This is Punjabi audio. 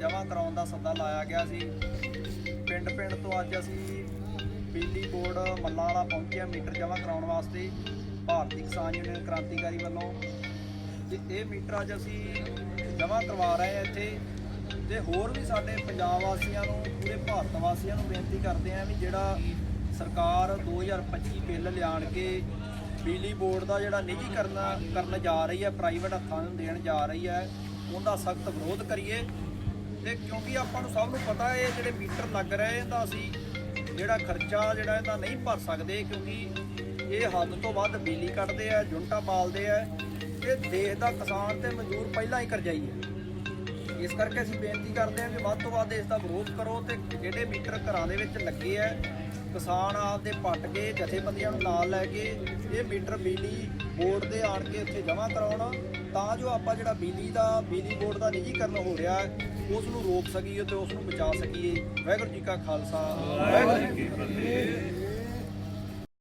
ਜਮ੍ਹਾਂ ਕਰਾਉਣ ਦਾ ਸੱਦਾ ਲਾਇਆ ਗਿਆ ਸੀ। ਪਿੰਡ ਪਿੰਡ ਤੋਂ ਅੱਜ ਅਸੀਂ ਬਿਜਲੀ ਬੋਰਡ ਮੱਲਾਂ ਵਾਲਾ ਪਹੁੰਚਿਆ ਮੀਟਰ ਜਮ੍ਹਾਂ ਕਰਾਉਣ ਵਾਸਤੇ। ਭਾਰਤੀ ਕਿਸਾਨ ਯੂਨੀਅਨ ਕ੍ਰਾਂਤੀਕਾਰੀ ਵੱਲੋਂ। ਤੇ ਇਹ ਮੀਟਰ ਅੱਜ ਅਸੀਂ ਜਮ੍ਹਾਂ ਕਰਵਾ ਰਹੇ ਹਾਂ ਇੱਥੇ। ਤੇ ਹੋਰ ਵੀ ਸਾਡੇ ਪੰਜਾਬ ਵਾਸੀਆਂ ਨੂੰ, ਪੂਰੇ ਭਾਰਤ ਵਾਸੀਆਂ ਨੂੰ ਬੇਨਤੀ ਕਰਦੇ ਹਾਂ ਵੀ ਜਿਹੜਾ ਸਰਕਾਰ 2025 ਬਿੱਲ ਲਿਆਣ ਕੇ ਬਿਜਲੀ ਬੋਰਡ ਦਾ ਜਿਹੜਾ ਨਿੱਜੀਕਰਨ ਕਰਨ ਜਾ ਰਹੀ ਹੈ, ਪ੍ਰਾਈਵੇਟ ਹੱਥਾਂ ਨੂੰ ਦੇਣ ਜਾ ਰਹੀ ਹੈ, ਉਹਦਾ ਸਖਤ ਵਿਰੋਧ ਕਰੀਏ। ਤੇ ਕਿਉਂਕਿ ਆਪਾਂ ਨੂੰ ਸਭ ਨੂੰ ਪਤਾ ਹੈ, ਇਹ ਜਿਹੜੇ ਮੀਟਰ ਲੱਗ ਰਹੇ ਇਹਦਾ ਅਸੀਂ ਜਿਹੜਾ ਖਰਚਾ ਜਿਹੜਾ ਇਹਦਾ ਨਹੀਂ ਭਰ ਸਕਦੇ ਕਿਉਂਕਿ ਇਹ ਹੱਦ ਤੋਂ ਵੱਧ ਬਿਜਲੀ ਕੱਢਦੇ ਆ, ਜੁੰਟਾ ਪਾਲਦੇ ਆ ਤੇ ਦੇਸ਼ ਦਾ ਕਿਸਾਨ ਤੇ ਮਜ਼ਦੂਰ ਪਹਿਲਾਂ ਹੀ ਕਰਜਾਈ ਹੈ। ਇਸ ਕਰਕੇ ਅਸੀਂ ਬੇਨਤੀ ਕਰਦੇ ਹਾਂ ਕਿ ਵੱਧ ਤੋਂ ਵੱਧ ਇਸ ਦਾ ਵਿਰੋਧ ਕਰੋ ਤੇ ਜਿਹੜੇ ਮੀਟਰ ਘਰਾਂ ਦੇ ਵਿੱਚ ਲੱਗੇ ਆ, ਕਿਸਾਨ ਆਪਦੇ ਪੱਟ ਕੇ, ਜਥੇਬੰਦੀਆਂ ਨੂੰ ਨਾਲ ਲੈ ਕੇ ਇਹ ਮੀਟਰ ਬਿਜਲੀ ਬੋਰਡ ਦੇ ਆਣ ਕੇ ਇੱਥੇ ਜਮ੍ਹਾਂ ਕਰਾਉਣ, ਤਾਂ ਜੋ ਆਪਾਂ ਜਿਹੜਾ ਬਿਜਲੀ ਦਾ, ਬਿਜਲੀ ਬੋਰਡ ਦਾ ਨਿੱਜੀਕਰਨ ਹੋ ਰਿਹਾ ਉਸ ਨੂੰ ਰੋਕ ਸਕੀਏ ਤੇ ਉਸ ਨੂੰ ਬਚਾ ਸਕੀਏ। ਵਾਹਿਗੁਰੂ ਜੀ ਕਾ ਖਾਲਸਾ, ਵਾਹਿਗੁਰੂ ਜੀ ਕੀ ਫਤਿਹ।